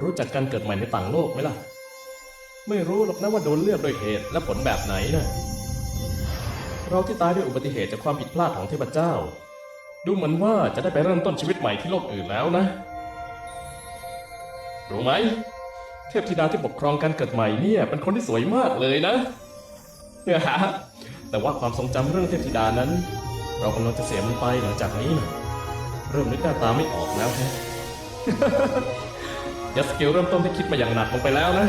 รู้จักการเกิดใหม่ในต่างโลกไหมล่ะ ไม่รู้หรอกนะว่าโดนเลือกโดยเหตุและผลแบบไหนนะเราที่ตายด้วยอุบัติเหตุจากความผิดพลาดของเทพเจ้า ดูเหมือนว่าจะได้ไปเริ่มต้นชีวิตใหม่ที่โลกอื่นแล้วนะ รู้ไหม เทพธิดาที่ปกครองการเกิดใหม่เนี่ยเป็นคนที่สวยมากเลยนะแต่ว่าความทรงจำเรื่องเทพธิดานั้น เรากำลังจะเสียมันไปหลังจากนี้นะเริ่มนึกหน้าตาไม่ออกแล้วแฮะ ยัดสกิลเริ่มต้นที่คิดมาอย่างหนักลงไปแล้วนะ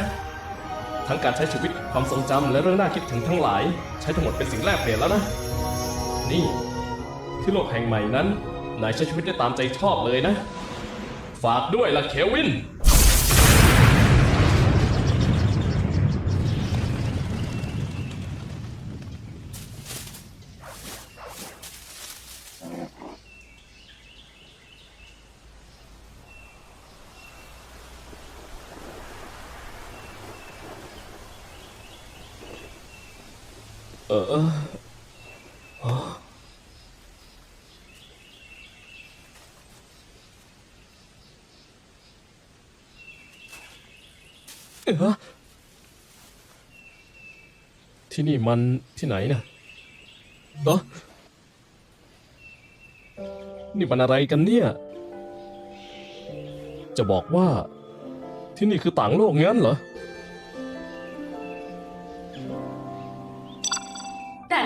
ทั้งการใช้ชีวิตความทรงจำและเรื่องน่าคิดถึงทั้งหลาย ใช้ทั้งหมดเป็นสิ่งแรกเปลี่ยนแล้วนะ นี่ ที่โลกแห่งใหม่นั้นนายใช้ชีวิตได้ตามใจชอบเลยนะ ฝากด้วยล่ะเควิน เอออออ๋อเออที่นี่มันที่ไหนนะเออนี่มันอะไรกันเนี่ย จะบอกว่า ที่นี่คือต่างโลกงั้นเหรอ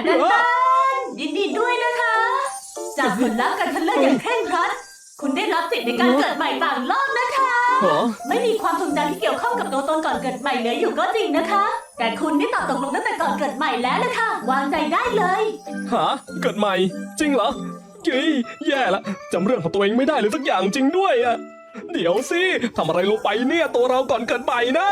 ดันดันยินดีด้วยนะคะ จากผลลัพธ์การคัดเลือกอย่างเคร่งครัด คุณได้รับสิทธิ์ในการเกิดใหม่ต่างโลกนะคะ หรอ ไม่มีความทรงจำที่เกี่ยวข้องกับตัวตนก่อนเกิดใหม่เหลืออยู่ก็จริงนะคะ แต่คุณได้ตอบตกลงตั้งแต่ก่อนเกิดใหม่แล้วนะคะ วางใจได้เลย หาเกิดใหม่ จริงเหรอกี้แย่ละจำเรื่องของตัวเองไม่ได้เลยสักอย่างจริงด้วยอะ เดี๋ยวสิทำอะไรลงไปเนี่ยตัวเราก่อนเกิดใหม่นะ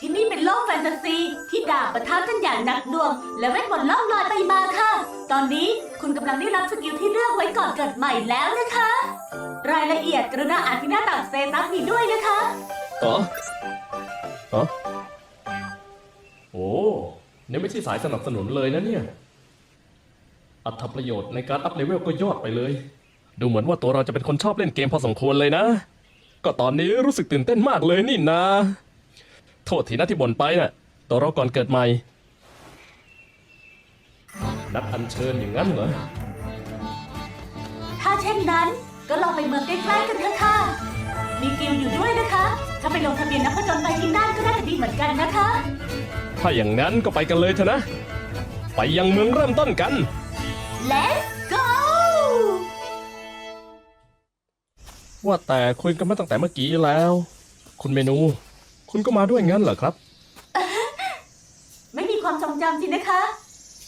ที่นี่เป็นโลกแฟนตาซี ที่ดาบประทับกันอย่างหนักหน่วง และเวทมนต์ล่องลอยไปมาค่ะ ตอนนี้คุณกำลังได้รับสกิลที่เลือกไว้ก่อนเกิดใหม่แล้วนะคะ รายละเอียดกรุณาอ่านที่หน้าต่างสเตตัสนี้ด้วยนะคะเหรอฮะโอ้เนี่ยไม่ใช่สายสนับสนุนเลยนะเนี่ย อัตประโยชน์ในการอัพเลเวลก็ยอดไปเลย ดูเหมือนว่าตัวเราจะเป็นคนชอบเล่นเกมพอสมควรเลยนะ ก็ตอนนี้รู้สึกตื่นเต้นมากเลยนี่นะ โทษทีนะที่บ่นไปน่ะตัวเราก่อนเกิดใหม่ นัดอัญเชิญอย่างนั้นเหรอ ถ้าเช่นนั้นก็ลองไปเมืองใกล้ๆกันเถอะค่ะ มีกิลด์อยู่ด้วยนะคะ ถ้าไปลงทะเบียนนักผจญภัยที่นั่นก็น่าจะดีเหมือนกันนะคะ ถ้าอย่างนั้นก็ไปกันเลยเถอะนะ ไปยังเมืองเริ่มต้นกัน Let's ว่าแต่คุยกันมาตั้งแต่เมื่อกี้แล้ว คุณเมนู คุณก็มาด้วยงั้นเหรอครับ ไม่มีความทรงจำสินะคะ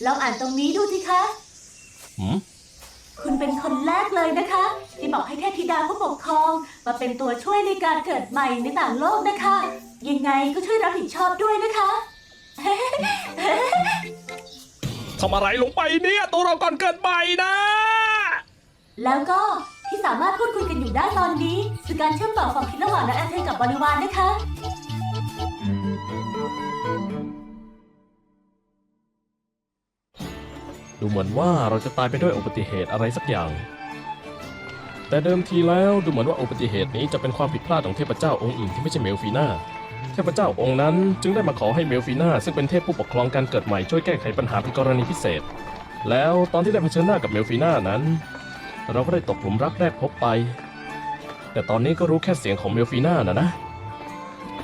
ลองอ่านตรงนี้ดูสิคะ หืมคุณเป็นคนแรกเลยนะคะ ที่บอกให้เทพธิดาผู้ปกครอง มาเป็นตัวช่วยในการเกิดใหม่ในต่างโลกนะคะ ยังไงก็ช่วยรับผิดชอบด้วยนะคะ ทำอะไรลงไปเนี่ย ตัวเราก่อนเกิดใหม่นะ แล้วก็ ที่สามารถพูดคุยกันอยู่ได้ตอนนี้คือการเชื่อมต่อความคิดระหว่างนักแอนเทนกับบริวารนะคะ ดูเหมือนว่าเราจะตายไปด้วยอุบัติเหตุอะไรสักอย่าง แต่เดิมทีแล้วดูเหมือนว่าอุบัติเหตุนี้จะเป็นความผิดพลาดของเทพเจ้าองค์อื่นที่ไม่ใช่เมลฟีนาเทพเจ้าองค์นั้นจึงได้มาขอให้เมลฟีนาซึ่งเป็นเทพผู้ปกครองการเกิดใหม่ช่วยแก้ไขปัญหาเป็นกรณีพิเศษ แล้วตอนที่ได้เผชิญหน้ากับเมลฟีนานั้น เราก็ได้ตกหลุมรักแรกพบไป แต่ตอนนี้ก็รู้แค่เสียงของเมลฟีนานะนะ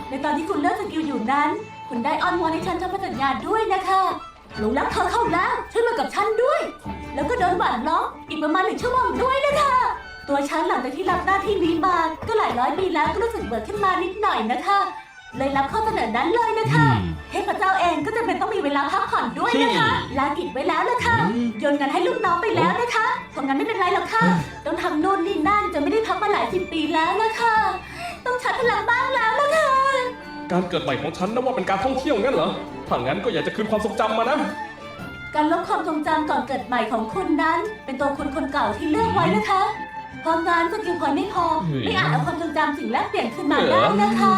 ในตอนที่คุณเลิกสกิลอยู่นั้น คุณได้อ้อนวอนให้ฉันทำพันสัญญาด้วยนะคะหลงรักเธอเข้าแล้วช่วยมากับฉันด้วย แล้วก็โดนหวานล้อมอีกประมาณหนึ่งชั่วโมงด้วยนะคะ ตัวฉันหลังจากที่รับหน้าที่นี้มาก็หลายร้อยปีแล้วก็รู้สึกเบื่อขึ้นมานิดหน่อยนะคะ เลยรับข้อเสนอนั้นเลยนะคะ อืม เทพเจ้าเองก็จะเป็นต้องมีเวลาพักผ่อนด้วยนะคะลากิจไว้แล้วนะคะอืมโยนงานให้ลูกน้องไปแล้วนะคะเพราะงั้นไม่เป็นไรหรอกค่ะต้องทำโน่นนี่นั่นจะไม่ได้พักมาหลายสิบปีแล้วนะคะต้องชาร์จพลังบ้างแล้วนะคะการเกิดใหม่ของฉันนับว่าเป็นการท่องเที่ยวงั้นเหรอถ้างั้นก็อยากจะคืนความทรงจำมานะการลบความทรงจำก่อนเกิดใหม่ของคุณนั้น เป็นตัวคุณคนเก่าที่เลือกไว้นะคะเพราะงั้นสกิลพอยต์ไม่พอเฮ้ยไม่อาจเอาความทรงจำสิ่งแรกเปลี่ยนขึ้นมาเหรได้อนะคะ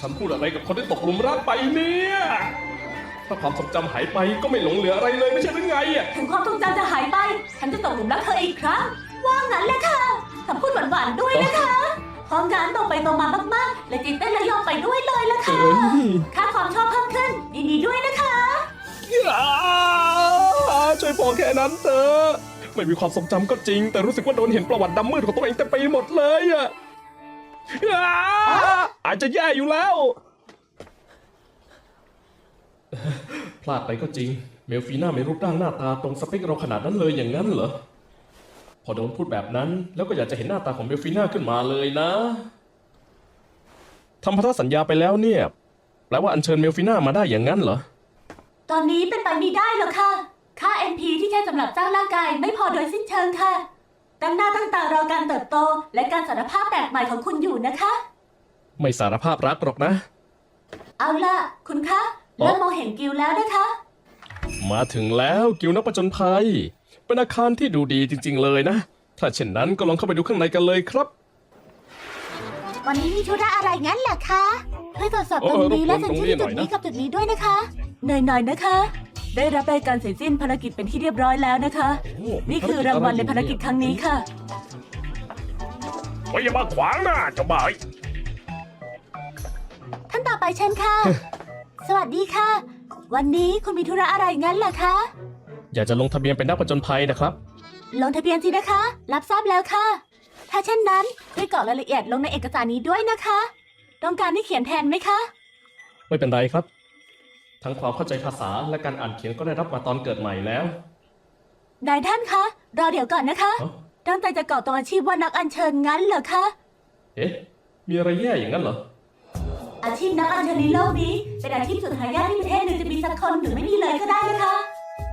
ฉันพูดอะไรกับคนที่ตกหลุมรักไปเนี่ย ถ้าความทรงจำหายไปก็ไม่หลงเหลืออะไรเลยไม่ใช่หรือไงอะ ถึงความทรงจำจะหายไป ฉันจะตกหลุมรักเธออีกครั้ง ว่างั้นแหละค่ะคำพูดหวานๆด้วยนะคะเพราะงั้นตรงไปตรงมามากๆเลยจิตเต้นและยอมไปด้วยเลยละเอ้ค่ะยค่าความชอบเพิ่มขึ้นยินดีด้วยนะคะอ้าช่วยบอกแค่นั้นเถอะไม่มีความทรงจำก็จริง แต่รู้สึกว่าโดนเห็นประวัติดำมืดของตัวเองเต็มไปหมดเลยอะ อ้าอาจจะแย่อยู่แล้ว พลาดไปก็จริง เมลฟีน่าไม่รูปร่างหน้าตาตรงสเปคเราขนาดนั้นเลยอย่างนั้นเหรอ พอโดนพูดแบบนั้น แล้วก็อยากจะเห็นหน้าตาของเมลฟีน่าขึ้นมาเลยนะทำพันธสัญญาไปแล้วเนี่ย แปลว่าอัญเชิญเมลฟีน่ามาได้อย่างนั้นเหรอ ตอนนี้เป็นไปไม่ได้หรอกค่ะ ค่า NP ที่ใช้สำหรับสร้างร่างกายไม่พอโดยสิ้นเชิงค่ะ ตั้งหน้าตั้งตารอการเติบโต และการสารภาพแปลกใหม่ของคุณอยู่นะคะ ไม่สารภาพรักหรอกนะ เอาล่ะ คุณคะเริ่มมองเห็นกิวแล้วนะคะ มาถึงแล้วกิวนักประจนภัย เป็นอาคารที่ดูดีจริง ๆ เลยนะ ถ้าเช่นนั้นก็ลองเข้าไปดูข้างในกันเลยครับ วันนี้มีธุระอะไรงั้นเหรอคะช่วยตรวจสอบตรงนี้เออและรบกวนสัญตรงชีนี้พหน่จุอดยนะนี้กับจุดนี้ด้วยนะคะหน่อยๆนะคะ ได้รับรายการเสร็จสิ้นภารกิจเป็นที่เรียบร้อยแล้วนะคะ นี่คือรางวัลในภารกิจครั้งนี้ค่ะไม่อย่ามาขวางหน้าเจ้าบ่ายท่านต่อไปเชิญค่ะ สวัสดีค่ะ วันนี้คุณมีธุระอะไรงั้นเหรอคะ อยากจะลงทะเบียนเป็นนักประจนภัยนะครับ ลงทะเบียนสินะคะ รับทราบแล้วค่ะ ถ้าเช่นนั้นช่วยกรอกรายละเอียดลงในเอกสารนี้ด้วยนะคะ ต้องการให้เขียนแทนไหมคะ ไม่เป็นไรครับ ทั้งความเข้าใจภาษาและการอ่านเขียนก็ได้รับมาตอนเกิดใหม่แล้ว นายท่านคะ รอเดี๋ยวก่อนนะคะเอ้าตั้งใจจะกรอกตรงอาชีพว่านักอัญเชิญงั้นเหรอคะ เอ๊ะ มีอะไรแย่อย่างนั้นเหรอ อาชีพนักอัญเชิญในโลกนี้ เป็นอาชีพสุดหายากที่ประเทศหนึ่งจะมีสักคนหรือไม่มีเลยก็ได้นะคะ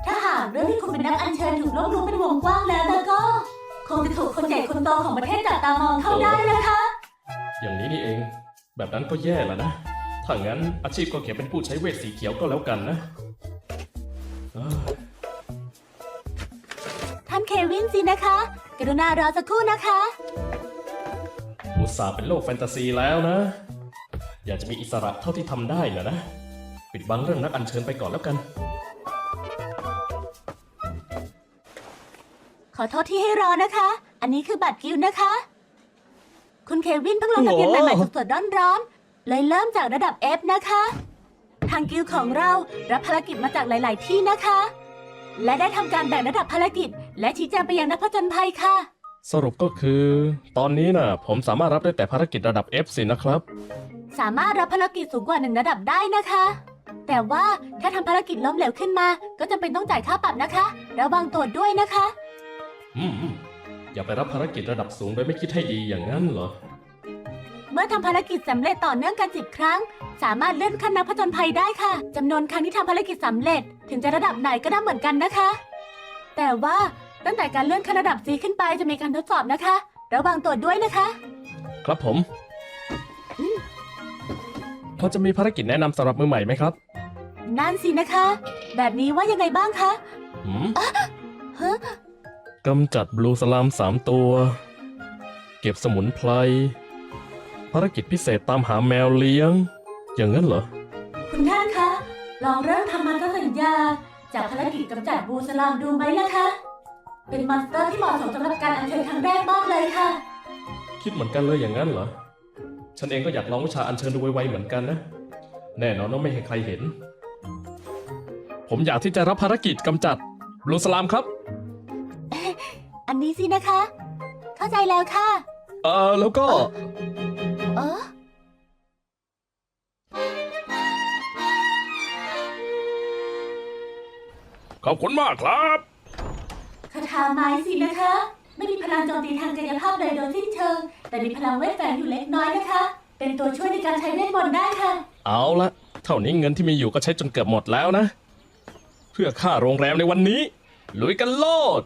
ถ้าหากเรื่องที่คุณเป็นนักอัญเชิญถูกโลกรู้เป็นวงกว้างแล้วแล้วก็ คงจะถูกคนใหญ่คนโตของประเทศจับตามองเข้าได้นะคะ อย่างนี้นี่เอง แบบนั้นก็แย่แล้วนะ ถ้างั้นอาชีพก็เขียนเป็นผู้ใช้เวทสีเขียวก็แล้วกันนะเอ้อท่านเควินสินะคะ กรุณารอสักครู่นะคะ อุตส่าห์เป็นโลกแฟนตาซีแล้วนะ อยากจะมีอิสระเท่าที่ทำได้นะนะ ปิดบังเรื่องนักอัญเชิญไปก่อนแล้วกัน ขอโทษที่ให้รอนะคะ อันนี้คือบัตรคิวนะคะ คุณเควินเพิ่งลงทะเบียนใหม่ๆสดๆร้อนๆ เลยเริ่มจากระดับ F นะคะ ทางกิลของเรารับภารกิจมาจากหลาย ๆ ที่นะคะ และได้ทำการแบ่งระดับภารกิจ และชี้แจงไปยังนักผจญภัยค่ะ สรุปก็คือ ตอนนี้น่ะ ผมสามารถรับได้แต่ภารกิจระดับ F สินะครับ สามารถรับภารกิจสูงกว่าหนึ่งระดับได้นะคะ แต่ว่าถ้าทำภารกิจล้มเหลวขึ้นมา ก็จำเป็นต้องจ่ายค่าปรับนะคะ ระวังตัวด้วยนะคะ อืมอืมอย่าไปรับภารกิจระดับสูงโดยไม่คิดให้ดีอย่างนั้นเหรอ เมื่อทำภารกิจสำเร็จต่อเนื่องกันสิบครั้ง สามารถเลื่อนขั้นนักผจญภัยได้ค่ะจำนวนครั้งที่ทำภารกิจสำเร็จ ถึงจะระดับไหนก็ได้เหมือนกันนะคะ แต่ว่าตั้งแต่การเลื่อนขั้นระดับ C ขึ้นไปจะมีการทดสอบนะคะ ระวังตัวด้วยนะคะ ครับผมพอจะมีภารกิจแนะนำสำหรับมือใหม่ไหมครับนั่นสินะคะ แบบนี้ว่ายังไงบ้างคะหืมฮะ กำจัดบลูสลามสามตัว เก็บสมุนไพรภารกิจพิเศษตามหาแมวเลี้ยง อย่างนั้นเหรอ คุณท่านคะ ลองเริ่มทำมันสัญญา จากภารกิจกำจัดบูสลามดูไหมล่ะคะ เป็นมอนสเตอร์ที่เหมาะสมสำหรับการอัญเชิญครั้งแรกมากเลยค่ะ คิดเหมือนกันเลยอย่างนั้นเหรอ ฉันเองก็อยากลองวิชาอัญเชิญดูไวๆเหมือนกันนะ แน่นอนว่าไม่ให้ใครเห็น ผมอยากที่จะรับภารกิจกำจัดบลูสลามครับ อันนี้สินะคะ เข้าใจแล้วค่ะ เออแล้วก็ ขอบคุณมากครับ คาถาไม้สินะคะ ไม่มีพลังโจมตีทางกายภาพเลยโดยสิ้นเชิง แต่มีพลังเวทแฝงอยู่เล็กน้อยนะคะ เป็นตัวช่วยในการใช้เวทมนต์ได้ค่ะ เอาละเท่านี้เงินที่มีอยู่ก็ใช้จนเกือบหมดแล้วนะ เพื่อค่าโรงแรมในวันนี้ ลุยกันโลด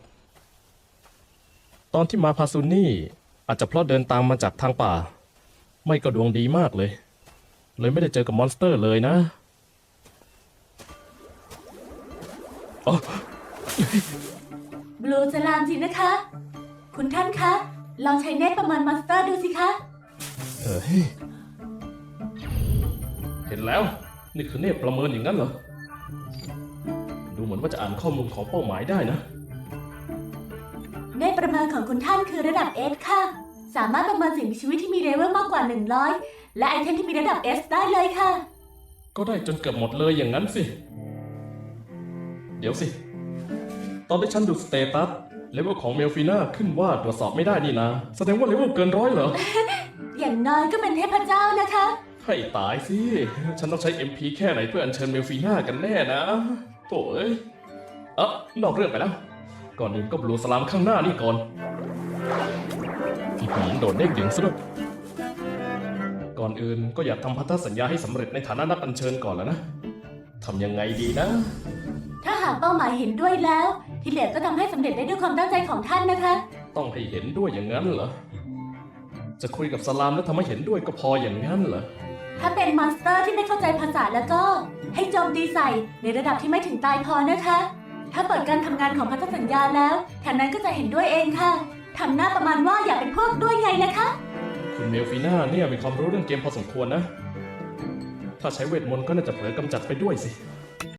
ตอนที่มาพาซูนี่ อาจจะเพราะเดินตามมาจากทางป่า ไม่ก็ดวงดีมากเลย เลยไม่ได้เจอกับมอนสเตอร์เลยนะ บลูสลามสินะคะ คุณท่านคะ ลองใช้เนตประเมินมอนสเตอร์ดูสิคะเฮ้ยเห็นแล้ว นี่คือเนตประเมินอย่างนั้นเหรอ ดูเหมือนว่าจะอ่านข้อมูลของเป้าหมายได้นะ เนตประเมินของคุณท่านคือระดับ S ค่ะ สามารถประเมินสิ่งมีชีวิตที่มีเลเวลมากกว่า 100 และไอเทมที่มีระดับ S ได้เลยค่ะ ก็ได้จนเกือบหมดเลยอย่างนั้นสิ เดี๋ยวสิ ตอนที่ฉันดูสเตตัสเลเวลของเมลฟีน่าขึ้นว่าตรวจสอบไม่ได้นี่นะ แสดงว่าเลเวลเกินร้อยเหรอ อย่างน้อยก็เป็นเทพเจ้านะคะ ให้ตายสิ ฉันต้องใช้ MP แค่ไหนเพื่ออัญเชิญเมลฟีน่ากันแน่นะโถ่เอ้ยเอ๊ะนอกเรื่องไปแล้ว ก่อนอื่นก็บลูสลามข้างหน้านี่ก่อนอื้อหือโดดเด้งดึงซะด้วยก่อนอื่นก็อยากทำพันธสัญญาให้สำเร็จในฐานะนักอัญเชิญก่อนแล้วนะทำยังไงดีนะถ้า หากเป้าหมายเห็นด้วยแล้ว ที่เหลือก็ทำให้สำเร็จได้ด้วยความตั้งใจของท่านนะคะ ต้องให้เห็นด้วยอย่างนั้นเหรอ จะคุยกับสลามแล้วทำให้เห็นด้วยก็พออย่างนั้นเหรอ ถ้าเป็นมอนสเตอร์ที่ไม่เข้าใจภาษาแล้วก็ ให้โจมตีใส่ในระดับที่ไม่ถึงตายพอนะคะ ถ้าเปิดการทำงานของพันธสัญญาแล้วแถมนั้นก็จะเห็นด้วยเองค่ะทำหน้าประมาณว่าอยากเป็นพวกด้วยไงนะคะ คุณเมลฟีน่าเนี่ยมีความรู้เรื่องเกมพอสมควรนะ ถ้าใช้เวทมนต์ก็น่าจะเผลอกำจัดไปด้วยสิ